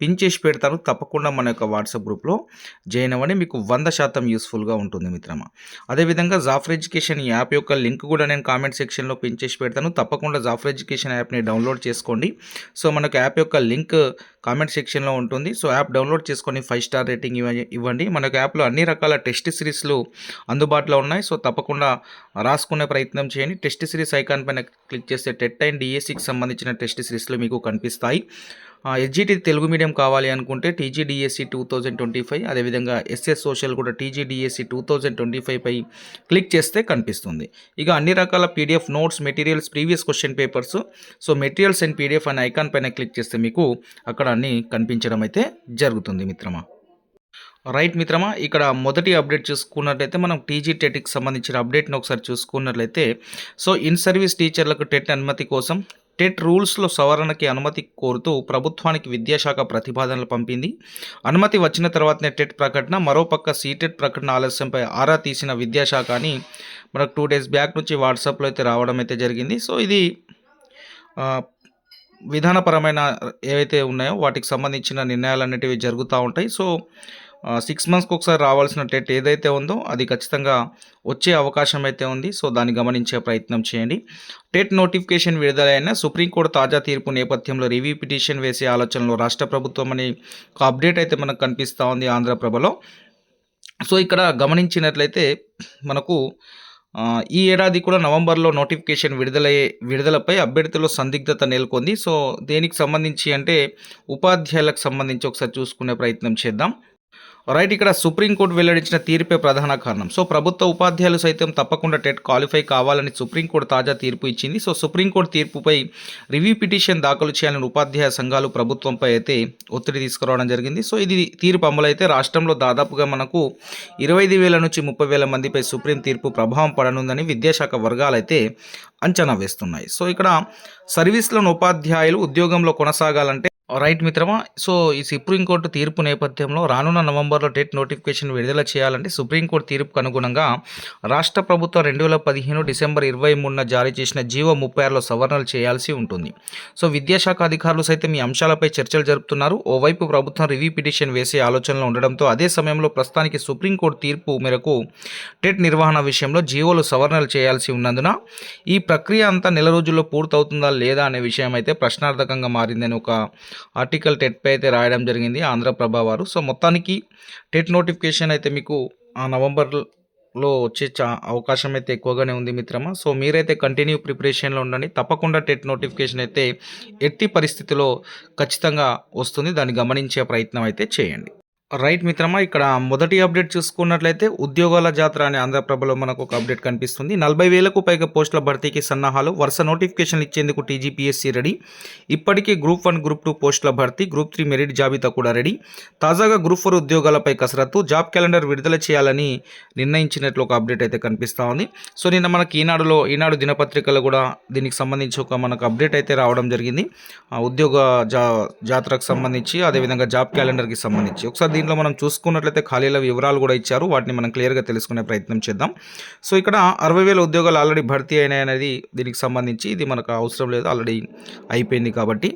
Pin చేసి పెడతాను. తప్పకుండా మన యొక్క వాట్సాప్ గ్రూప్లో జాయిన్ అవ్వండి. మీకు వంద శాతం యూస్ఫుల్గా ఉంటుంది మిత్రమా. అదేవిధంగా జాఫర్ ఎడ్యుకేషన్ యాప్ యొక్క లింక్ కూడా నేను కామెంట్ సెక్షన్లో పిన్ చేసి పెడతాను. తప్పకుండా జాఫర్ ఎడ్యుకేషన్ యాప్ని డౌన్లోడ్ చేసుకోండి. సో మనకు యాప్ యొక్క లింక్ కామెంట్ సెక్షన్లో ఉంటుంది. సో యాప్ డౌన్లోడ్ చేసుకొని ఫైవ్ స్టార్ రేటింగ్ ఇవ్వ ఇవ్వండి. మనకు యాప్లో అన్ని రకాల టెస్ట్ సిరీస్లు అందుబాటులో ఉన్నాయి. సో తప్పకుండా రాసుకునే ప్రయత్నం చేయండి. టెస్ట్ సిరీస్ ఐకాన్ పైన క్లిక్ చేస్తే టెట్ అండ్ డిఎస్సికి సంబంధించిన టెస్ట్ సిరీస్లు మీకు కనిపిస్తాయి. ఎస్జిటి తెలుగు మీడియం కావాలి అనుకుంటే TGDSC two thousand twenty five అదేవిధంగా ఎస్ఎస్ సోషల్ కూడా TGDSC two thousand twenty five పై క్లిక్ చేస్తే కనిపిస్తుంది. ఇక అన్ని రకాల PDF notes materials previous question papers so materials and PDF అనే ఐకాన్ పైన క్లిక్ చేస్తే మీకు అక్కడ అన్ని కనిపించడం అయితే జరుగుతుంది మిత్రమా. రైట్ మిత్రమా ఇక్కడ మొదటి అప్డేట్ చూసుకున్నట్లయితే మనం టీజీ టెట్కి సంబంధించిన అప్డేట్ని ఒకసారి చూసుకున్నట్లయితే సో ఇన్ సర్వీస్ టీచర్లకు టెట్ అనుమతి కోసం టెట్ రూల్స్లో సవరణకి అనుమతి కోరుతూ ప్రభుత్వానికి విద్యాశాఖ ప్రతిపాదనలు పంపింది. అనుమతి వచ్చిన తర్వాతనే టెట్ ప్రకటన మరోపక్క సీటెట్ ప్రకటన ఆలస్యంపై ఆరా తీసిన విద్యాశాఖ అని మనకు టూ డేస్ బ్యాక్ నుంచి వాట్సాప్లో అయితే రావడం అయితే జరిగింది. సో ఇది విధానపరమైన ఏవైతే ఉన్నాయో వాటికి సంబంధించిన నిర్ణయాలు అనేటివి జరుగుతూ ఉంటాయి. సో సిక్స్ మంత్స్కి ఒకసారి రావాల్సిన టెట్ ఏదైతే ఉందో అది ఖచ్చితంగా వచ్చే అవకాశం అయితే ఉంది. సో దాన్ని గమనించే ప్రయత్నం చేయండి. టెట్ నోటిఫికేషన్ విడుదలైన సుప్రీంకోర్టు తాజా తీర్పు నేపథ్యంలో రివ్యూ పిటిషన్ వేసే ఆలోచనలో రాష్ట్ర ప్రభుత్వం అని ఒక అప్డేట్ అయితే మనకు కనిపిస్తూ ఉంది ఆంధ్రప్రభలో సో ఇక్కడ గమనించినట్లయితే మనకు ఈ ఏడాది కూడా నవంబర్లో నోటిఫికేషన్ విడుదలయ్యే విడుదలపై అభ్యర్థుల్లో సందిగ్ధత నెలకొంది. సో దేనికి సంబంధించి అంటే ఉపాధ్యాయులకు సంబంధించి ఒకసారి చూసుకునే ప్రయత్నం చేద్దాం. రైట్ ఇక్కడ సుప్రీంకోర్టు వెల్లడించిన తీర్పే ప్రధాన కారణం. సో ప్రభుత్వ ఉపాధ్యాయులు సైతం తప్పకుండా టెట్ క్వాలిఫై కావాలని సుప్రీంకోర్టు తాజా తీర్పు ఇచ్చింది. సో సుప్రీంకోర్టు తీర్పుపై రివ్యూ పిటిషన్ దాఖలు చేయాలని ఉపాధ్యాయ సంఘాలు ప్రభుత్వంపై అయితే ఒత్తిడి తీసుకురావడం జరిగింది. సో ఇది తీర్పు అమలైతే రాష్ట్రంలో దాదాపుగా మనకు ఇరవై ఐదు వేల నుంచి ముప్పై వేల మందిపై సుప్రీం తీర్పు ప్రభావం పడనుందని విద్యాశాఖ వర్గాలు అయితే అంచనా వేస్తున్నాయి. సో ఇక్కడ సర్వీస్లోని ఉపాధ్యాయులు ఉద్యోగంలో కొనసాగాలంటే రైట్ మిత్రమా? సో ఈ సుప్రీంకోర్టు తీర్పు నేపథ్యంలో రానున్న నవంబర్లో టెట్ నోటిఫికేషన్ విడుదల చేయాలంటే సుప్రీంకోర్టు తీర్పుకు అనుగుణంగా రాష్ట్ర ప్రభుత్వం రెండు వేల పదిహేను డిసెంబర్ ఇరవై మూడున జారీ చేసిన జీవో ముప్పై ఆరులో సవరణలు చేయాల్సి ఉంటుంది. సో విద్యాశాఖ అధికారులు సైతం ఈ అంశాలపై చర్చలు జరుపుతున్నారు. ఓవైపు ప్రభుత్వం రివ్యూ పిటిషన్ వేసే ఆలోచనలో ఉండడంతో అదే సమయంలో ప్రస్తుతానికి సుప్రీంకోర్టు తీర్పు మేరకు టెట్ నిర్వహణ విషయంలో జీవోలు సవరణలు చేయాల్సి ఉన్నందున ఈ ప్రక్రియ అంతా నెల రోజుల్లో పూర్తవుతుందా లేదా అనే విషయం అయితే ప్రశ్నార్థకంగా మారిందని ఒక ఆర్టికల్ టెట్పై అయితే రాయడం జరిగింది ఆంధ్రప్రభ వారు. సో మొత్తానికి టెట్ నోటిఫికేషన్ అయితే మీకు ఆ నవంబర్లో వచ్చే చా అవకాశం అయితే ఎక్కువగానే ఉంది మిత్రమా. సో మీరైతే కంటిన్యూ ప్రిపరేషన్లో ఉండండి. తప్పకుండా టెట్ నోటిఫికేషన్ అయితే ఎట్టి పరిస్థితిలో ఖచ్చితంగా వస్తుంది. దాన్ని గమనించే ప్రయత్నం అయితే చేయండి. రైట్ మిత్రమా ఇక్కడ మొదటి అప్డేట్ చూసుకున్నట్లయితే ఉద్యోగాల జాతర అనే ఆంధ్రప్రభలో మనకు ఒక అప్డేట్ కనిపిస్తుంది. నలభై వేలకు పైగా పోస్టుల భర్తీకి సన్నాహాలు వరుస నోటిఫికేషన్లు ఇచ్చేందుకు టీజీపీఎస్సీ రెడీ. ఇప్పటికే గ్రూప్ వన్ గ్రూప్ టూ పోస్టుల భర్తీ గ్రూప్ త్రీ మెరిట్ జాబితా కూడా రెడీ. తాజాగా గ్రూప్ ఫోర్ ఉద్యోగాలపై కసరత్తు జాబ్ క్యాలెండర్ విడుదల చేయాలని నిర్ణయించినట్లు ఒక అప్డేట్ అయితే కనిపిస్తూ ఉంది. సో నిన్న మనకి ఈనాడులో ఈనాడు దినపత్రికలు కూడా దీనికి సంబంధించి ఒక మనకు అప్డేట్ అయితే రావడం జరిగింది. ఆ ఉద్యోగ జా జాతరకు సంబంధించి అదేవిధంగా జాబ్ క్యాలెండర్కి సంబంధించి. ఒకసారి దీంట్లో మనం చూసుకున్నట్లయితే ఖాళీల వివరాలు కూడా ఇచ్చారు. వాటిని మనం క్లియర్గా తెలుసుకునే ప్రయత్నం చేద్దాం. సో ఇక్కడ అరవై వేల ఉద్యోగాలు ఆల్రెడీ భర్తీ అయినాయి అనేది దీనికి సంబంధించి ఇది మనకు అవసరం లేదు. ఆల్రెడీ అయిపోయింది కాబట్టి.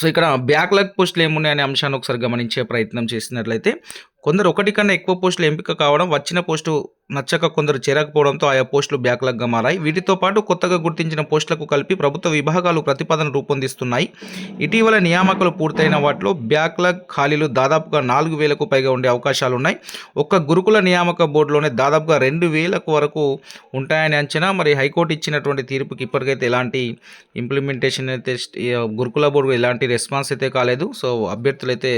సో ఇక్కడ బ్యాక్లాగ్ పోస్టులు ఏమున్నాయనే అంశాన్ని ఒకసారి గమనించే ప్రయత్నం చేసినట్లయితే కొందరు ఒకటి కన్నా ఎక్కువ పోస్టులు ఎంపిక కావడం వచ్చిన పోస్టు నచ్చక కొందరు చేరకపోవడంతో ఆయా పోస్టులు బ్యాక్లాగ్గా మారాయి. వీటితో పాటు కొత్తగా గుర్తించిన పోస్టులకు కలిపి ప్రభుత్వ విభాగాలు ప్రతిపాదన రూపొందిస్తున్నాయి. ఇటీవల నియామకాలు పూర్తయిన వాటిలో బ్యాక్లాగ్ ఖాళీలు దాదాపుగా నాలుగు వేలకు పైగా ఉండే అవకాశాలు ఉన్నాయి ఒక్క గురుకుల నియామక బోర్డులోనే దాదాపుగా రెండు వేలకు వరకు ఉంటాయని అంచనా. మరి హైకోర్టు ఇచ్చినటువంటి తీర్పుకి ఇప్పటికైతే ఎలాంటి ఇంప్లిమెంటేషన్ అయితే గురుకుల బోర్డు ఎలాంటి రెస్పాన్స్ అయితే కాలేదు. సో అభ్యర్థులు అయితే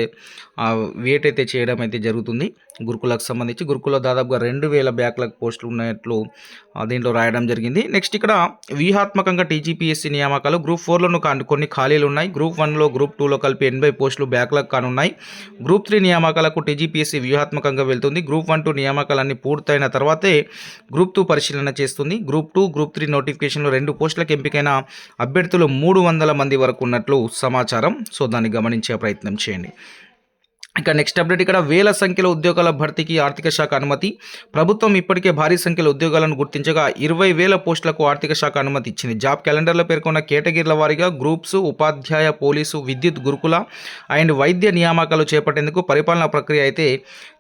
వెయిట్ అయితే చేయడం అయితే జరుగుతుంది. జరుగుతుంది. గురుకులకు సంబంధించి గురుకుల దాదాపుగా రెండు వేల బ్యాక్లాగ్ పోస్టులు ఉన్నట్లు దీంట్లో రాయడం జరిగింది. నెక్స్ట్ ఇక్కడ వ్యూహాత్మకంగా టీజీపీఎస్సీ నియామకాలు గ్రూప్ ఫోర్లోను కొన్ని ఖాళీలు ఉన్నాయి. గ్రూప్ వన్లో గ్రూప్ టూలో కలిపి ఎనభై పోస్టులు బ్యాక్లాగ్ కానున్నాయి గ్రూప్ త్రీ నియామకాలకు టీజీపీఎస్సీ వ్యూహాత్మకంగా వెళ్తుంది. గ్రూప్ వన్ టూ నియామకాలన్నీ పూర్తయిన తర్వాతే గ్రూప్ టూ పరిశీలన చేస్తుంది. గ్రూప్ టూ గ్రూప్ త్రీ నోటిఫికేషన్లో రెండు పోస్టులకు ఎంపికైన అభ్యర్థులు మూడు వందల మంది వరకు ఉన్నట్లు సమాచారం. సో దాన్ని గమనించే ప్రయత్నం చేయండి. ఇక నెక్స్ట్ అప్డేట్ ఇక్కడ వేల సంఖ్యలో ఉద్యోగాల భర్తీకి ఆర్థిక శాఖ అనుమతి. ప్రభుత్వం ఇప్పటికే భారీ సంఖ్యలో ఉద్యోగాలను గుర్తించగా ఇరవై వేల పోస్టులకు ఆర్థిక శాఖ అనుమతి ఇచ్చింది. జాబ్ క్యాలెండర్లో పేర్కొన్న కేటగిరీల వారీగా గ్రూప్స్ ఉపాధ్యాయ పోలీసు విద్యుత్ గురుకుల అండ్ వైద్య నియామకాలు చేపట్టేందుకు పరిపాలనా ప్రక్రియ అయితే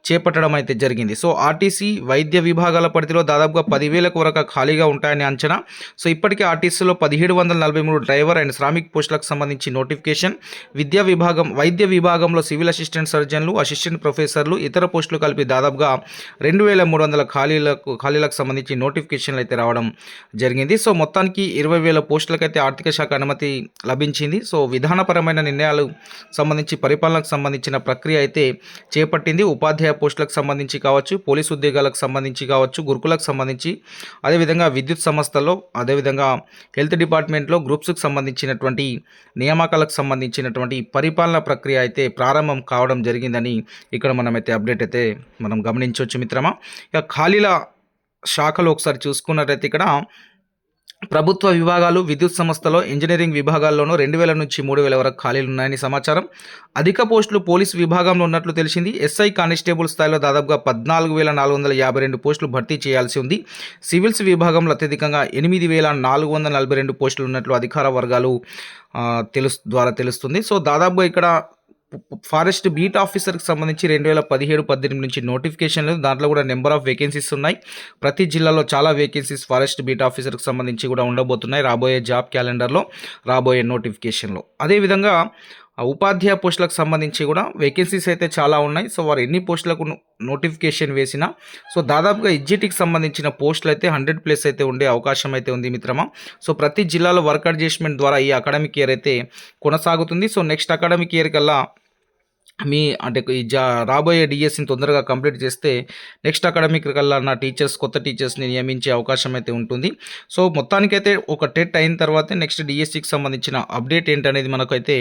చేపట్టడం అయితే జరిగింది. సో ఆర్టీసీ వైద్య విభాగాల పరిధిలో దాదాపుగా పదివేలకు వరకు ఖాళీగా ఉంటాయని అంచనా. సో ఇప్పటికే ఆర్టీసీలో పదిహేడు వందల నలభై మూడు డ్రైవర్ అండ్ శ్రామిక్ పోస్టులకు సంబంధించి నోటిఫికేషన్. విద్యా విభాగం వైద్య విభాగంలో సివిల్ అసిస్టెంట్ సర్జన్లు అసిస్టెంట్ ప్రొఫెసర్లు ఇతర పోస్టులు కలిపి దాదాపుగా రెండు వేల మూడు వందల ఖాళీలకు ఖాళీలకు సంబంధించి నోటిఫికేషన్లు అయితే రావడం జరిగింది. సో మొత్తానికి ఇరవై వేల పోస్టులకైతే ఆర్థిక శాఖ అనుమతి లభించింది. సో విధానపరమైన నిర్ణయాలు సంబంధించి పరిపాలనకు సంబంధించిన ప్రక్రియ అయితే చేపట్టింది. ఉపాధ్యాయ పోస్టులకు సంబంధించి కావచ్చు పోలీస్ ఉద్యోగాలకు సంబంధించి కావచ్చు గురుకులకు సంబంధించి అదేవిధంగా విద్యుత్ సంస్థల్లో అదేవిధంగా హెల్త్ డిపార్ట్మెంట్లో గ్రూప్స్కి సంబంధించినటువంటి నియామకాలకు సంబంధించినటువంటి పరిపాలన ప్రక్రియ అయితే ప్రారంభం కావడం జరిగిందని ఇక్కడ మనమైతే అప్డేట్ అయితే మనం గమనించవచ్చు మిత్రమా. ఇక ఖాళీల శాఖలు ఒకసారి చూసుకున్నట్టయితే ఇక్కడ ప్రభుత్వ విభాగాలు విద్యుత్ సంస్థలో ఇంజనీరింగ్ విభాగాల్లోనూ రెండు వేల నుంచి మూడు వేల వరకు ఖాళీలు ఉన్నాయని సమాచారం. అధిక పోస్టులు పోలీస్ విభాగంలో ఉన్నట్లు తెలిసింది. ఎస్ఐ కానిస్టేబుల్ స్థాయిలో దాదాపుగా పద్నాలుగు వేల నాలుగు వందల యాభై రెండు పోస్టులు భర్తీ చేయాల్సి ఉంది. సివిల్స్ విభాగంలో అత్యధికంగా ఎనిమిది వేల నాలుగు వందల నలభై రెండు పోస్టులు ఉన్నట్లు అధికార వర్గాలు తెలుసు ద్వారా తెలుస్తుంది. సో దాదాపుగా ఇక్కడ ఫారెస్ట్ బీట్ ఆఫీసర్కి సంబంధించి రెండు వేల పదిహేడు పద్దెనిమిది నుంచి నోటిఫికేషన్లు దాంట్లో కూడా నెంబర్ ఆఫ్ వేకెన్సీస్ ఉన్నాయి. ప్రతి జిల్లాలో చాలా వేకెన్సీస్ ఫారెస్ట్ బీట్ ఆఫీసర్కి సంబంధించి కూడా ఉండబోతున్నాయి రాబోయే జాబ్ క్యాలెండర్లో రాబోయే నోటిఫికేషన్లో. అదేవిధంగా ఉపాధ్యాయ పోస్టులకు సంబంధించి కూడా వేకెన్సీస్ అయితే చాలా ఉన్నాయి. సో వారు ఎన్ని పోస్టులకు నోటిఫికేషన్ వేసినా సో దాదాపుగా ఎడ్జిటీకి సంబంధించిన పోస్టులు అయితే హండ్రెడ్ ప్లస్ అయితే ఉండే అవకాశం అయితే ఉంది మిత్రమా. సో ప్రతి జిల్లాలో వర్క్ అడ్జస్ట్మెంట్ ద్వారా ఈ అకాడమిక్ ఇయర్ అయితే కొనసాగుతుంది. సో నెక్స్ట్ అకాడమిక్ ఇయర్ కల్లా మీ అంటే ఈ జా రాబోయే డిఎస్సిని తొందరగా కంప్లీట్ చేస్తే నెక్స్ట్ అకాడమిక్ కల్లా నా టీచర్స్ కొత్త టీచర్స్ని నియమించే అవకాశం అయితే ఉంటుంది. సో మొత్తానికైతే ఒక టెట్ అయిన తర్వాత నెక్స్ట్ డిఎస్సికి సంబంధించిన అప్డేట్ ఏంటనేది మనకైతే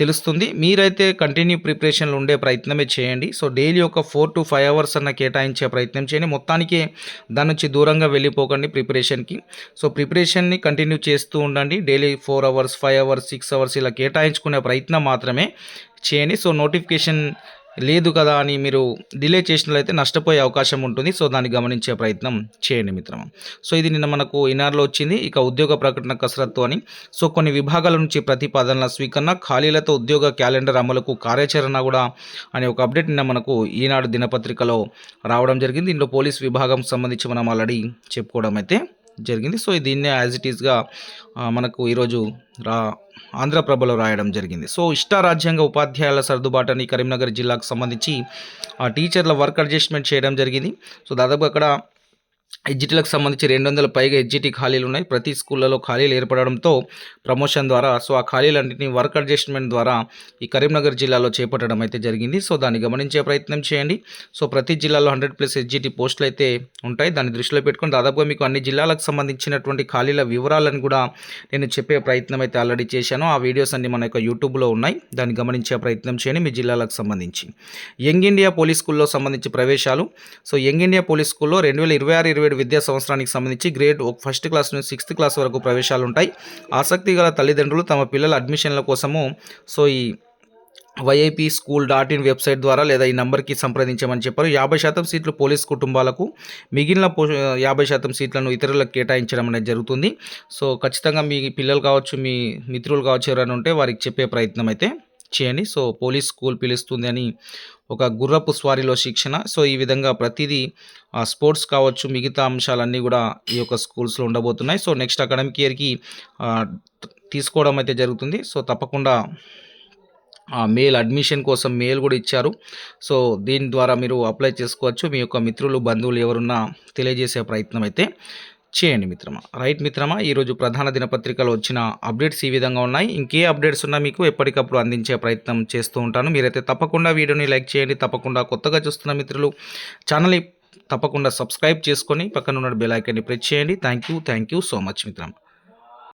తెలుస్తుంది. మీరైతే కంటిన్యూ ప్రిపరేషన్లు ఉండే ప్రయత్నమే చేయండి. సో డైలీ ఒక ఫోర్ టు ఫైవ్ అవర్స్ అన్న కేటాయించే ప్రయత్నం చేయండి. మొత్తానికి దాని నుంచి దూరంగా వెళ్ళిపోకండి ప్రిపరేషన్కి. సో ప్రిపరేషన్ని కంటిన్యూ చేస్తూ ఉండండి. Daily four hours five hours six hours ఇలా కేటాయించుకునే ప్రయత్నం మాత్రమే. చేయండి. సో నోటిఫికేషన్ లేదు కదా అని మీరు డిలే చేసినట్లయితే నష్టపోయే అవకాశం ఉంటుంది. సో దాన్ని గమనించే ప్రయత్నం చేయండి మిత్రమా. సో ఇది నిన్న మనకు ఇనార్లో వచ్చింది. ఇక ఉద్యోగ ప్రకటన కసరత్తు అని. సో కొన్ని విభాగాల నుంచి ప్రతిపాదనల స్వీకరణ ఖాళీలతో ఉద్యోగ క్యాలెండర్ అమలుకు కార్యాచరణ కూడా అనే ఒక అప్డేట్ నిన్న మనకు ఈనాడు దినపత్రికలో రావడం జరిగింది. ఇందులో పోలీస్ విభాగం సంబంధించి మనం ఆల్రెడీ చెప్పుకోవడం అయితే జరిగింది. సో దీన్నే యాజ్ ఇట్ ఈస్గా మనకు ఈరోజు రా ఆంధ్రప్రభలో రాయడం జరిగింది. సో ఇష్టారాజ్యాంగ ఉపాధ్యాయుల సర్దుబాటుని కరీంనగర్ జిల్లాకు సంబంధించి ఆ టీచర్ల వర్క్ అడ్జస్ట్మెంట్ చేయడం జరిగింది. సో దాదాపు అక్కడ ఎడ్జిటీలకు సంబంధించి రెండు వందల పైగా ఎడ్జిటీ ఖాళీలు ఉన్నాయి. ప్రతి స్కూళ్ళలో ఖాళీలు ఏర్పడడంతో ప్రమోషన్ ద్వారా సో ఆ ఖాళీలన్నింటినీ వర్క్ అడ్జస్ట్మెంట్ ద్వారా ఈ కరీంనగర్ జిల్లాలో చేపట్టడం అయితే జరిగింది. సో దాన్ని గమనించే ప్రయత్నం చేయండి. సో ప్రతి జిల్లాలో హండ్రెడ్ ప్లస్ ఎడ్జిటీ పోస్టులు అయితే ఉంటాయి. దాన్ని దృష్టిలో పెట్టుకొని దాదాపుగా మీకు అన్ని జిల్లాలకు సంబంధించినటువంటి ఖాళీల వివరాలను కూడా నేను చెప్పే ప్రయత్నం అయితే ఆల్రెడీ చేశాను. ఆ వీడియోస్ అన్ని మన యొక్క యూట్యూబ్లో ఉన్నాయి. దాన్ని గమనించే ప్రయత్నం చేయండి మీ జిల్లాలకు సంబంధించి. యంగ్ ఇండియా పోలీస్ స్కూల్లో సంబంధించి ప్రవేశాలు. సో యంగ్ ఇండియా పోలీస్ స్కూల్లో రెండు వేల ఇరవై ఆరు ఇరవై ఏడు విద్యా సంవత్సరానికి సంబంధించి గ్రేడ్ ఒక ఫస్ట్ క్లాస్ నుంచి సిక్స్త్ క్లాస్ వరకు ప్రవేశాలు ఉంటాయి ఆసక్తి గల తల్లిదండ్రులు తమ పిల్లల అడ్మిషన్ల కోసము సో ఈ YIP school dot in website ద్వారా లేదా ఈ నంబర్కి సంప్రదించమని చెప్పారు. యాభై శాతం సీట్లు పోలీస్ కుటుంబాలకు మిగిలిన పో యాభై శాతం సీట్లను ఇతరులకు కేటాయించడం అనేది జరుగుతుంది. సో ఖచ్చితంగా మీ పిల్లలు కావచ్చు మీ మిత్రులు కావచ్చు ఎవరైనా ఉంటే వారికి చెప్పే ప్రయత్నం అయితే చేయండి. సో పోలీస్ స్కూల్ పిలుస్తుంది అని ఒక గుర్రపు స్వారీలో శిక్షణ. సో ఈ విధంగా ప్రతిదీ స్పోర్ట్స్ కావచ్చు మిగతా అంశాలన్నీ కూడా ఈ యొక్క స్కూల్స్లో ఉండబోతున్నాయి. సో నెక్స్ట్ అకాడమిక్ ఇయర్కి తీసుకోవడం అయితే జరుగుతుంది. సో తప్పకుండా ఆ మెయిల్ అడ్మిషన్ కోసం మెయిల్ కూడా ఇచ్చారు. సో దీని ద్వారా మీరు అప్లై చేసుకోవచ్చు. మీ యొక్క మిత్రులు బంధువులు ఎవరున్నా తెలియజేసే ప్రయత్నం అయితే. చేయండి మిత్రమా. రైట్ మిత్రమా ఈరోజు ప్రధాన దినపత్రికలో వచ్చిన అప్డేట్స్ ఈ విధంగా ఉన్నాయి. ఇంకే అప్డేట్స్ ఉన్నా మీకు ఎప్పటికప్పుడు అందించే ప్రయత్నం చేస్తూ ఉంటాను. మీరైతే తప్పకుండా వీడియోని లైక్ చేయండి. తప్పకుండా కొత్తగా చూస్తున్న మిత్రులు ఛానల్ని తప్పకుండా సబ్స్క్రైబ్ చేసుకొని పక్కన ఉన్న బెల్ ఐకాన్ని ప్రెస్ చేయండి. Thank you thank you so much మిత్రమా.